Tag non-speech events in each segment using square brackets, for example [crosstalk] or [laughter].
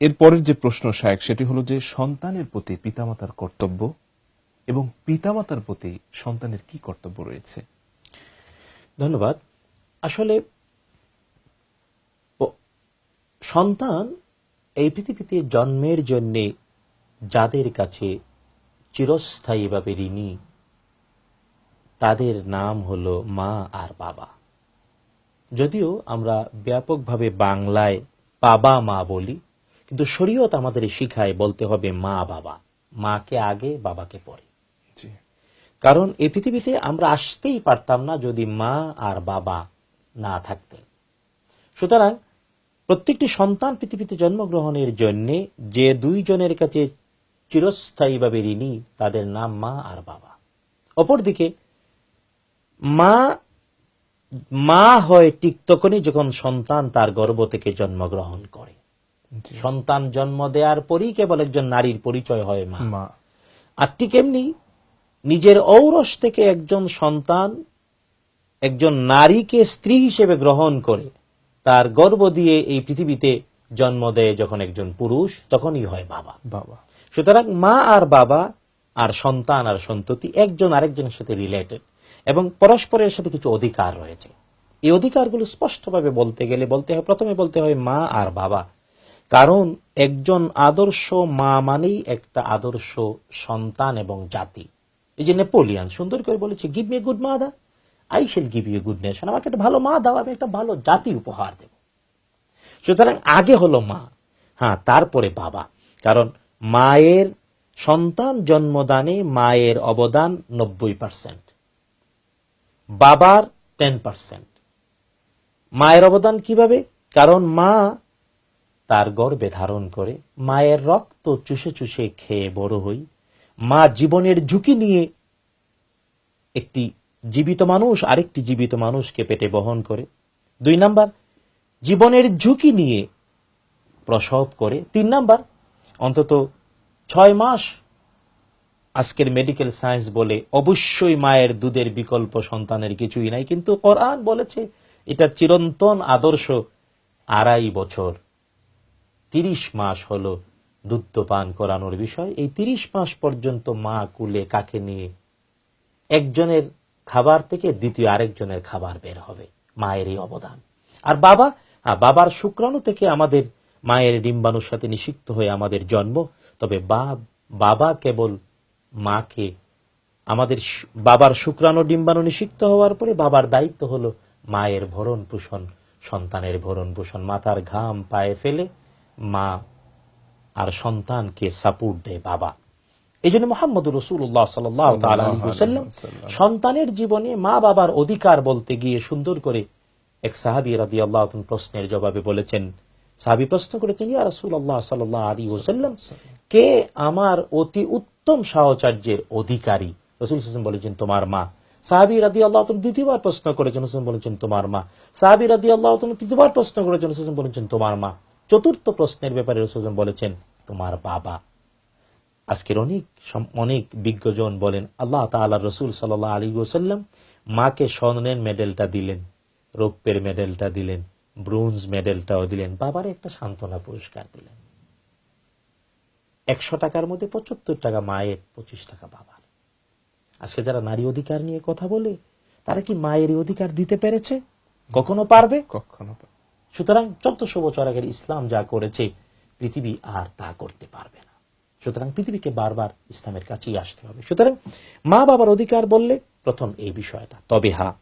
এরপরের যে প্রশ্ন শায়েক, সেটি হলো যে সন্তানের প্রতি পিতামাতার কর্তব্য এবং পিতামাতার প্রতি সন্তানের কি কর্তব্য রয়েছে? ধন্যবাদ। আসলে সন্তান এই পৃথিবীতে জন্মের জন্য যাদের কাছে চিরস্থায়ীভাবে ঋণী, তাদের নাম হল মা আর বাবা। যদিও আমরা ব্যাপকভাবে বাংলায় বাবা মা বলি কিন্তু শরীয়ত আমাদের শিখায় বলতে হবে মা বাবা। মাকে আগে বাবাকে পরে। কারণ এই পৃথিবীতে আমরা আসতেই পারতাম না যদি মা আর বাবা না থাকতেন। সুতরাং প্রত্যেকটি সন্তান পৃথিবীতে জন্মগ্রহণের জন্য যে দুইজনের কাছে চিরস্থায়ীভাবে ঋণী তাদের নাম মা আর বাবা। অপরদিকে মা মা হয় ঠিক তখনই যখন সন্তান তার গর্ভ থেকে জন্মগ্রহণ করে। সন্তান জন্ম দেওয়ার পরই কেবল একজন নারীর পরিচয় হয় মা। আর ঠিক এমনি নিজের ঔরস থেকে একজন সন্তান একজন নারীকে স্ত্রী হিসেবে গ্রহণ করে তার গর্ভ দিয়ে এই পৃথিবীতে জন্ম দেয় যখন একজন পুরুষ তখনই হয় বাবা। বাবা। সুতরাং মা আর বাবা আর সন্তান আর সন্ততি একজন আরেকজনের সাথে রিলেটেড এবং পরস্পরের সাথে কিছু অধিকার রয়েছে। এই অধিকারগুলো স্পষ্টভাবে বলতে গেলে বলতে হয় প্রথমে বলতে হয় মা আর বাবা। কারণ একজন আদর্শ মা মানেই একটা আদর্শ সন্তান এবং জাতি। এই যে নেপোলিয়ান, সুন্দর করে বলেছে give me good mother I shall give you good nation আমাকে একটা ভালো মা দাও, আমি একটা ভালো জাতি উপহার দেব। সুতরাং আগে হলো মা হ্যাঁ তারপরে বাবা। কারণ মায়ের সন্তান জন্মদানে মায়ের অবদান নব্বই পার্সেন্ট বাবার টেন পার্সেন্ট মায়ের অবদান কীভাবে? কারণ মা তার গর্ভে ধারণ করে, মায়ের রক্ত চুষে চুষে খেয়ে বড় হই। মা জীবনের ঝুঁকি নিয়ে একটি জীবিত মানুষ, আরেকটি জীবিত মানুষকে পেটে বহন করে। দুই নাম্বার, জীবনের ঝুঁকি নিয়ে প্রসব করে। তিন নাম্বার, অন্তত ছয় মাস আজকের মেডিকেল সায়েন্স বলে অবশ্যই মায়ের দুধের বিকল্প সন্তানের কিছুই নাই। কিন্তু কোরআন বলেছে, এটা চিরন্তন আদর্শ আড়াই বছর। তিরিশ মাস হলো দুধ পান করানোর বিষয়। এই তিরিশ মাস পর্যন্ত মা কুলে কাকে নিয়ে? একজনের খাবার থেকে দ্বিতীয় আরেকজনের খাবার বের হবে, মায়ের এই অবদান। আর বাবা বাবার শুক্রাণু থেকে আমাদের মায়ের ডিম্বাণুর সাথে নিষিক্ত হয়ে আমাদের জন্ম। তবে বাবা কেবল মাকে, আমাদের বাবার শুক্রাণু ডিম্বাণু নিষিক্ত হওয়ার পরে বাবার দায়িত্ব হলো মায়ের ভরণ পোষণ, সন্তানের ভরণ পোষণ মাথার ঘাম পায়ে ফেলে মা আর সন্তানকে সাপোর্ট দেয় বাবা। এই জন্য মোহাম্মদ রসুল্লাহ সাল্লাম সন্তানের জীবনে মা বাবার অধিকার বলতে গিয়ে সুন্দর করে এক সাহাবি রাদি আল্লাহ প্রশ্নের জবাবে বলেছেন সাহাবি প্রশ্ন করেছেন ইয়া রসুল আল্লাহ সাল্লাহ আলী ওসাল্লাম কে আমার অতি উত্তম সাহচর্যের অধিকারী? রসুল হাসান বলেছেন তোমার মা। সাহাবি রাদি আল্লাহ দ্বিতীয়বার প্রশ্ন করেছেন হোসেন বলেছেন তোমার মা। সাহাবি রাদি আল্লাহ তৃতীয়বার প্রশ্ন করেছেন হোসেন বলেছেন তোমার মা। চতুর্থ প্রশ্নের ব্যাপারে রসুল বলেছেন, তোমার বাবা। আজকের অনেক অনেক বিজ্ঞজন বলেন, আল্লাহ তাআলা রসুল সাল্লাহ আলী ওসাল্লাম মাকে স্বর্ণের মেডেলটা দিলেন, রৌপ্যের মেডেলটা দিলেন, ব্রোঞ্জ মেডেলটাও দিলেন, বাবার একটা সান্ত্বনা পুরস্কার দিলেন। একশো টাকার মধ্যে পঁচাত্তর টাকা মায়ের, পঁচিশ টাকা বাবার। আজকে যারা নারী অধিকার নিয়ে কথা বলে, তারা কি মায়ের অধিকার দিতে পেরেছে? কখনো পারবে? কখনো সুতরাং চোদ্দশো বছর আগের ইসলাম যা করেছে, পৃথিবী আর তা করতে পারবে না। সুতরাং পৃথিবীকে বারবার ইসলামের কাছেই আসতে হবে। সুতরাং মা বাবার অধিকার বললে প্রথম এই বিষয়টা। তবে হা,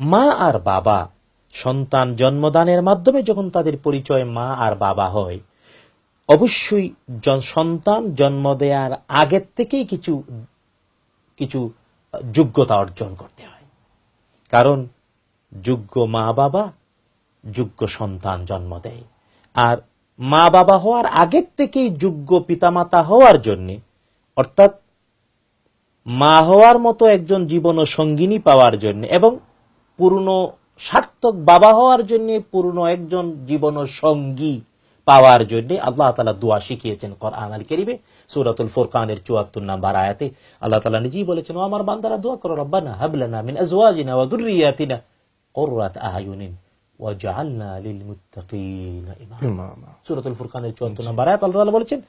মা আর বাবা সন্তান জন্মদানের মাধ্যমে যখন তাদের পরিচয় মা আর বাবা হয়, অবশ্যই সন্তান জন্ম দেওয়ার আগের থেকেই কিছু কিছু যোগ্যতা অর্জন করতে হয়। কারণ যোগ্য মা বাবা যোগ্য সন্তান জন্ম দেয়। আর মা বাবা হওয়ার আগের থেকেই যোগ্য পিতামাতা হওয়ার জন্য, অর্থাৎ মা হওয়ার মতো একজন জীবন সঙ্গিনী পাওয়ার জন্য এবং পূর্ণ সার্থক বাবা হওয়ার জন্য পূর্ণ একজন জীবন সঙ্গী পাওয়ার জন্য আল্লাহ তালা দোয়া শিখিয়েছেন কোরআন আল কেরিবে সুরাতুল ফুরকানের চুয়াত্তর নাম্বার আয়াতে। আল্লাহ তালা নিজেই বলেছেন আমার বান্দারা, দোয়া করো, রব্বানা হাবলানা মিন আজওয়াজিনা ওয়া যুররিয়াতিনা কুররাত আয়ুনিন। ওয়াজআলনা লিলমুত্তাকিনা ইমামা ইমামা। সূরাতুল ফুরকানের 74 নম্বর আয়াত আল্লাহ তাআলা বলেছেন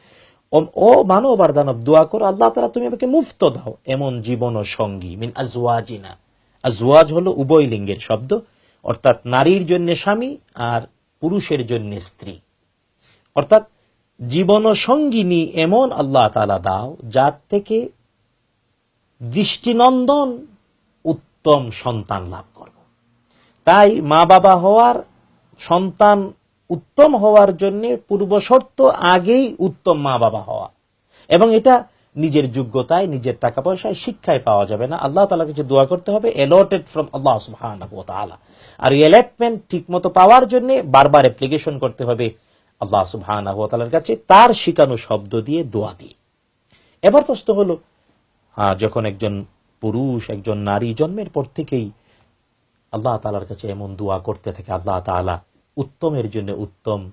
ও- ও মানব আর দানব দোয়া করো আল্লাহ তাআলা তুমি আমাকে মুফত দাও। এমন জীবন ও সঙ্গী মিন আজওয়াজিনা। আজওয়াজ হলো উভয় লিঙ্গের শব্দ অর্থাৎ নারীর জন্য স্বামী আর পুরুষের জন্য স্ত্রী। অর্থাৎ জীবন সঙ্গিনী এমন আল্লাহ তালা দাও যার থেকে দৃষ্টিনন্দন উত্তম সন্তান লাভ করব। তাই মা বাবা হওয়ার সন্তান উত্তম হওয়ার জন্য পূর্ব শর্ত আগেই উত্তম মা বাবা হওয়া। এবং এটা নিজের যোগ্যতায়, নিজের টাকা পয়সায় শিক্ষায় পাওয়া যাবে না। আল্লাহ তালা কিছু দোয়া করতে হবে এলটেড ফ্রম আল্লাহ সুবহানাহু আর এই অ্যালটমেন্ট ঠিক মতো পাওয়ার জন্য বারবার অ্যাপ্লিকেশন করতে হবে আল্লাহ তাআলার কাছে, তার শিকানো শব্দ দিয়ে দোয়া দিয়ে। এবার প্রশ্ন হলো যখন একজন পুরুষ, একজন নারী জন্মের পর থেকেই আল্লাহ তালার কাছে এমন দোয়া করতে থাকে আল্লাহ তাআলা উত্তমের জন্য উত্তম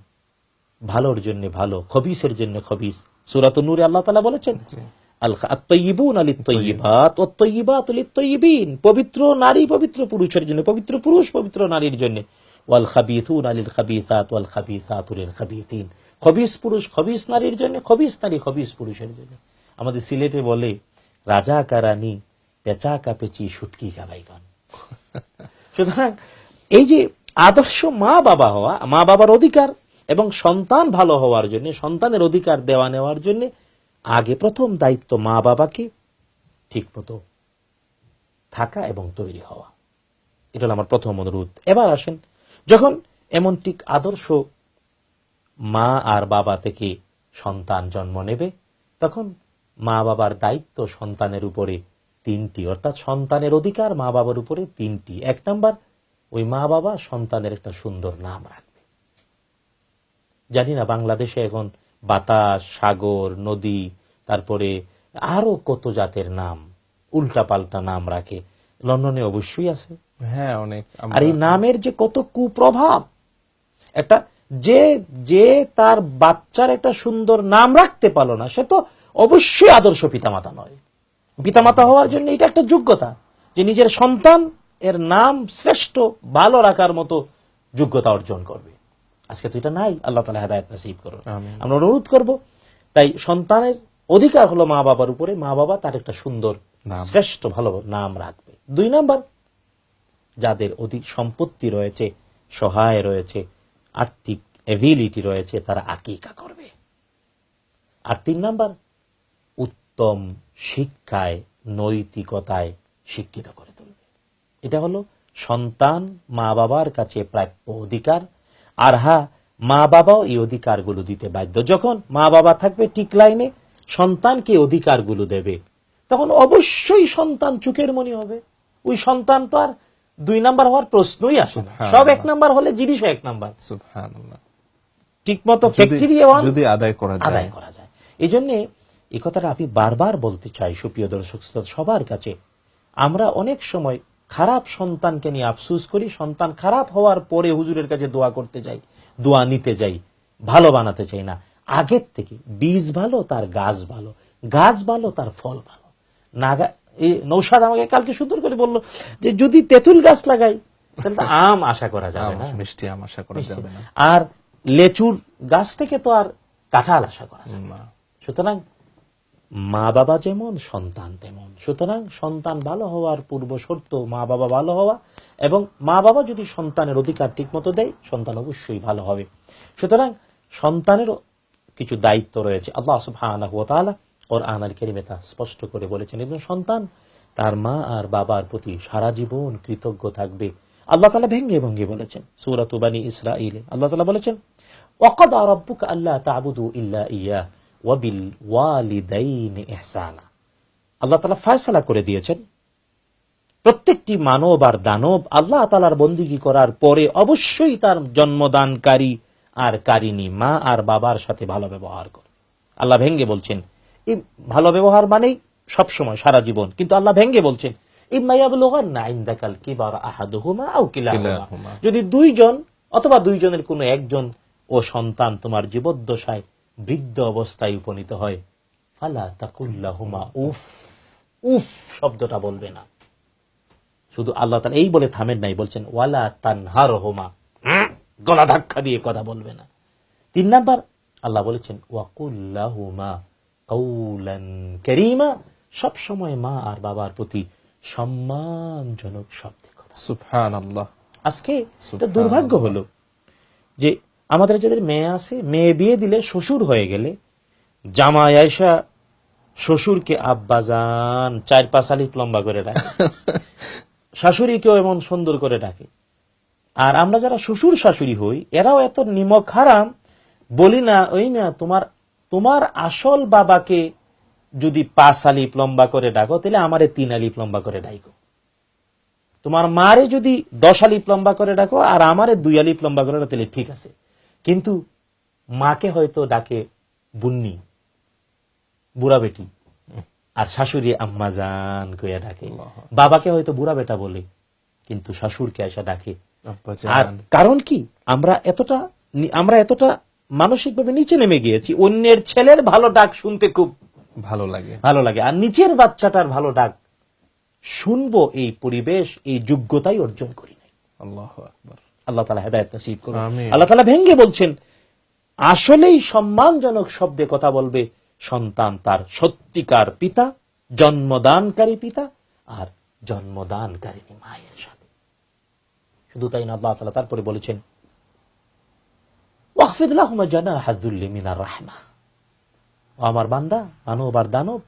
ভালোর জন্য ভালো খবিসের জন্য খবিস। সুরাত নূরে আল্লাহ তাআলা বলেছেন পবিত্র নারী পবিত্র পুরুষের জন্য পবিত্র পুরুষ পবিত্র নারীর জন্য। ওয়াল খাবিথুন আলিল খাবিসাত ওয়াল খাবিসাত লিল খবিস পুরুষ খবিস নারীর জন্য খবিস নারী খবিস পুরুষের জন্য। আমাদের সিলেটে বলে রাজা কারানি পেঁচা কাপেচি সুটকি কাবাইগন সুতরাং এই যে আদর্শ মা বাবা হওয়া মা বাবার অধিকার এবং সন্তান ভালো হওয়ার জন্য, সন্তানের অধিকার দেওয়া নেওয়ার জন্য আগে প্রথম দায়িত্ব মা বাবাকে ঠিক মতো থাকা এবং তৈরি হওয়া। এটা হলো আমার প্রথম অনুরোধ। এবার আসেন, যখন এমন ঠিক আদর্শ মা আর বাবা থেকে সন্তান জন্ম নেবে, তখন মা বাবার দায়িত্ব সন্তানের উপরে তিনটি অর্থাৎ সন্তানের অধিকার মা বাবার উপরে তিনটি। এক নাম্বার ওই মা বাবা সন্তানের একটা সুন্দর নাম রাখবে। জানি না বাংলাদেশে এখন বাতাস সাগর নদী তারপরে আরও কত জাতের নাম উল্টা পাল্টা নাম রাখে। লন্ডনে অবশ্যই আছে। হ্যাঁ অনেক। আর এই নামের যে কত কুপ্রভাব একটা যে যে তার বাচ্চার একটা সুন্দর নাম রাখতে পারল না সে তো অবশ্যই আদর্শ পিতামাতা নয়। পিতামাতা হওয়ার জন্য এটা একটা যোগ্যতা যে নিজের সন্তান এর নাম শ্রেষ্ঠ ভালো রাখার মতো যোগ্যতা অর্জন করবে। আজকে তো এটা নাই আল্লাহ তালা হেদায়ত নসিব করো আমরা অনুরোধ করব তাই সন্তানের অধিকার হলো মা বাবার উপরে মা বাবা তার একটা সুন্দর শ্রেষ্ঠ ভালো নাম রাখবে। দুই নাম্বার যাদের অধিক সম্পত্তি রয়েছে সহায় রয়েছে আর্থিক এভিলিটি রয়েছে তারা আকিকা করবে। আর তিন নাম্বার উত্তম শিক্ষায় নৈতিকতায় শিক্ষিত করে তুলবে। এটা হলো সন্তান মা বাবার কাছে প্রাপ্য অধিকার। আর হ্যাঁ মা বাবাও এই অধিকারগুলো দিতে বাধ্য। যখন মা বাবা থাকবে ঠিক লাইনে সন্তানকে অধিকারগুলো দেবে তখন অবশ্যই সন্তান চুকের মনি হবে। ওই সন্তান তো আর দুই নাম্বার হওয়ার প্রশ্নই আসে না। সব এক নাম্বার হলে জিনিসও এক নাম্বার। ঠিক মতো ফ্যাক্টরি যদি আদায় করা যায়। আদায় করা যায়। এই জন্য এই কথাটা আমি বারবার বলতে চাই সুপ্রিয় দর্শক শ্রোতা সবার কাছে। আমরা অনেক সময় খারাপ সন্তানকে নিয়ে আফসুস করি সন্তান খারাপ হওয়ার পরে হুজুরের কাছে দোয়া করতে যাই দোয়া নিতে যাই ভালো বানাতে চাই না। আগের থেকে বীজ ভালো তার গাছ ভালো গাছ ভালো তার ফল ভালো। নাগা এই নৌসাদ আমাকে কালকে সুন্দর করে বলল যে যদি তেঁতুল গাছ লাগাই তাহলে আম আশা করা যাবে না। মিষ্টি আম আশা করা যাবে না। আর লেচুর গাছ থেকে তো আর কাঁঠাল আশা করা না। না। সুতরাং মা বাবা যেমন, সন্তান তেমন। সুতরাং সন্তান ভালো হওয়ার পূর্ব শর্ত মা বাবা ভালো হওয়া এবং মা বাবা যদি সন্তানের অধিকার ঠিক মতো দেয়, সন্তান অবশ্যই ভালো হবে। সুতরাং সন্তানেরও কিছু দায়িত্ব রয়েছে। আল্লাহ সুবহানাহু ওয়া তাআলা কোরআন তা স্পষ্ট করে বলেছেন, এবং সন্তান তার মা আর বাবার প্রতি সারা জীবন কৃতজ্ঞ থাকবে। আল্লাহ তাআলা ভেঙ্গে ভেঙ্গে বলেছেন, সূরাত বানী ইসরাঈলে। আল্লাহ তাআলা বলেছেন ওয়াকাদা রাব্বুকা আল্লা তা'বুদু ইল্লা ইয়্যাহ ওয়া বিল ওয়ালিদাইনি ইহসানা। আল্লাহ তাআলা ফয়সালা করে দিয়েছেন। প্রত্যেকটি মানব আর দানব আল্লাহ তালার বন্দিগি করার পরে অবশ্যই তার জন্মদানকারী আর কারিনী মা আর বাবার সাথে ভালো ব্যবহার করে। আল্লাহ ভেঙ্গে বলছেন এই ভালো ব্যবহার মানেই সবসময় সারা জীবন। কিন্তু আল্লাহ ভেঙ্গে বলছেন। যদি দুইজন অথবা দুইজনের কোনো একজন ও সন্তান তোমার জীবদ্দশায় বৃদ্ধ অবস্থায় উপনীত হয়। ফালা তাকুল্লাহুমা উফ উফ শব্দটা বলবে না। শুধু আল্লাহ তাআলা এই বলে থামেন নাই বলছেন ওয়ালা তানহার হোমা গলা ধাক্কা দিয়ে কথা বলবে না। তিন নাম্বার আল্লাহ বলেছেন ওয়াকুল্লাহুমা কৌলান করিমা। সব সময় মা আর বাবার প্রতি সম্মানজনক শব্দে কথা। আল্লাহ আজকে দুর্ভাগ্য হলো যে আমাদের যাদের মেয়ে আছে মেয়ে বিয়ে দিলে শ্বশুর হয়ে গেলে জামাই আয়সা শ্বশুরকে আব্বাজান চার পাঁচ আলিফ লম্বা করে ডাকে। [laughs] শাশুড়িকেও এমন সুন্দর করে ডাকে। আর আমরা যারা শ্বশুর শাশুড়ি হই এরাও এত নিমক হারাম বলি না ওই না তোমার তোমার আসল বাবাকে যদি পাঁচ আলিফ লম্বা করে ডাকো তাহলে আমারে তিন আলিফ লম্বা করে ডাইকো। তোমার মারে যদি দশ আলিফ লম্বা করে ডাকো আর আমারে দুই আলিফ লম্বা করে ডাকো তাহলে ঠিক আছে। কিন্তু মাকে হয়তো ডাকে বুন্নি বুড়া বেটি আর শাশুড়ি আম্মা জান কইয়া ডাকে। বাবাকে হয়তো বুড়া বেটা বলে কিন্তু শাশুড়কে এসে ডাকে। আর কারণ কি? আমরা এতটা আমরা এতটা মানসিকভাবে নিচে নেমে গিয়েছি অন্যের ছেলের ভালো ডাক শুনতে খুব ভালো লাগে। ভালো লাগে। আর নিচের বাচ্চাটার ভালো ডাক শুনব এই পরিবেশ এই যোগ্যতাই অর্জন করি নাই। আল্লাহ আকবার। আল্লাহ তালা হেদায়ত নসিব করুন। আল্লাহ তালা ভেঙ্গে বলছেন আসলেই সম্মানজনক শব্দে কথা বলবে সন্তান তার সত্যিকার পিতা জন্মদানকারী পিতা আর জন্মদানকারিণী মায়ের সাথে। শুধু তাই না আল্লাহ তালা তারপরে বলেছেন আমার বান্দা মানব আর দানব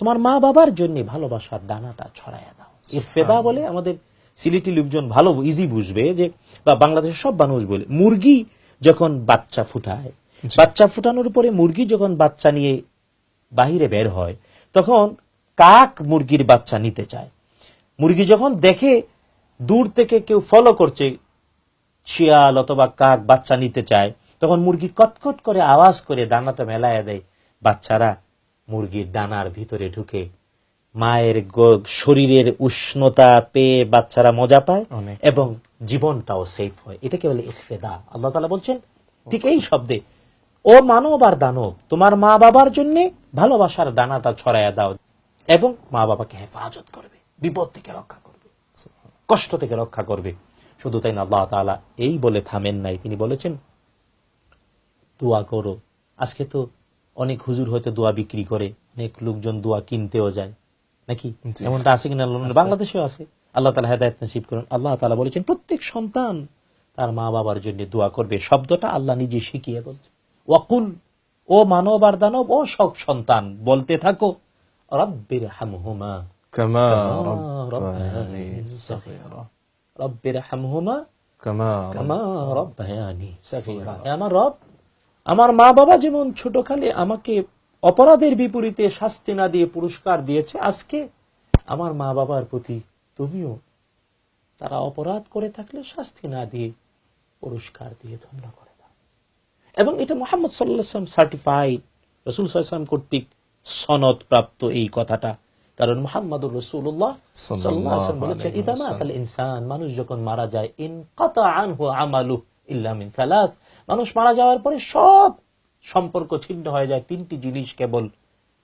তোমার মা বাবার জন্য ভালোবাসার ডানাটা ছড়াইয়া দাও। ইরফেদা বলে আমাদের সিলেটি লোকজন ভালো ইজি বুঝবে যে বা বাংলাদেশের সব মানুষ বলে মুরগি যখন বাচ্চা ফুটায় বাচ্চা ফুটানোর পরে মুরগি যখন বাচ্চা নিয়ে বাহিরে বের হয় তখন কাক মুরগির বাচ্চা নিতে চায়। মুরগি যখন দেখে দূর থেকে কেউ ফলো করছে শিয়াল অথবা কাক বাচ্চা নিতে চায় তখন মুরগি কটকট করে আওয়াজ করে ডানাটা মেলায় দেয় বাচ্চারা মুরগির ডানার ভিতরে ঢুকে মায়ের শরীরের উষ্ণতা পেয়ে বাচ্চারা মজা পায় এবং জীবনটাও সেফ হয়। এটাকে বলে ইফেদা আল্লাহ তালা বলছেন ঠিক এই শব্দে ও মানব আর দানব তোমার মা বাবার জন্য ভালোবাসার দানাটা ছড়াইয়া দাও এবং মা বাবাকে হেফাজত করবে বিপদ থেকে রক্ষা করবে কষ্ট থেকে রক্ষা করবে। শুধু তাই না আল্লাহ তাআলা এই বলে থামেন নাই। তিনি বলেছেন দোয়া করো। আজকে তো অনেক হুজুর হয়তো দোয়া বিক্রি করে অনেক লোকজন দোয়া কিনতেও যায়। নাকি? এমনটা আছে কিনা বাংলাদেশেও আছে। আল্লাহ তালা হেদায়ত নসিব করুন। আল্লাহ তালা বলেছেন প্রত্যেক সন্তান তার মা বাবার জন্য দোয়া করবে। শব্দটা আল্লাহ নিজে শিখিয়ে বলছে ওয়াকুল ও মানব আর দানব ও সব সন্তান বলতে থাকো রব্বের হামহুমা রব্বের হামহুমা আমার রব আমার মা বাবা যেমন ছোটকালে আমাকে অপরাধের বিপরীতে শাস্তি না দিয়ে পুরস্কার দিয়েছে আজকে আমার মা বাবার প্রতি। তুমিও তারা অপরাধ করে থাকলে শাস্তি না দিয়ে পুরস্কার দিয়ে ধন্য করে দাও। এবং এটা মোহাম্মদ সাল্লাম সার্টিফাইড রসুল সাল্লাম কর্তৃক সনদ প্রাপ্ত এই কথাটা। কারণ মোহাম্মদুর রসুল্লাহ বলেছেন ইদামা। আল ইনসান মানুষ যখন মারা যায় ইন কাতা আনহু আমালু ইল্লা মিন সালাস মানুষ মারা যাওয়ার পরে সব সম্পর্ক ছিন্ন হয়ে যায়। তিনটি জিনিস কেবল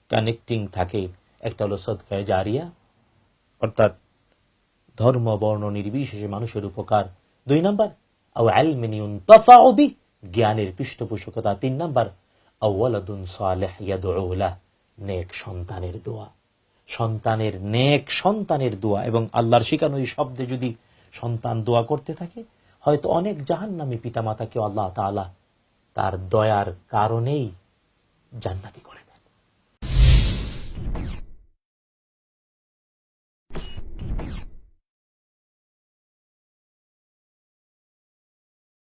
কানেক্টিং থাকে। একটা হলো সদকায় জারিয়া, অর্থাৎ ধর্ম, বর্ণ নির্বিশেষে মানুষের উপকার। দুই নাম্বার, আও আলমিনিউন তফাউবি জ্ঞানের পৃষ্ঠপোষকতা। তিন নাম্বার আউয়ালাদুন সালেহ ইয়াদউ লাহ নেক সন্তানের দোয়া। সন্তানের নেক সন্তানের দোয়া এবং আল্লাহর শিখানো এই শব্দে যদি সন্তান দোয়া করতে থাকে, হয়তো অনেক জাহান্নামী পিতামাতাকে আল্লাহ তাআলা তার দয়ার কারণেই জান্নাতি করে।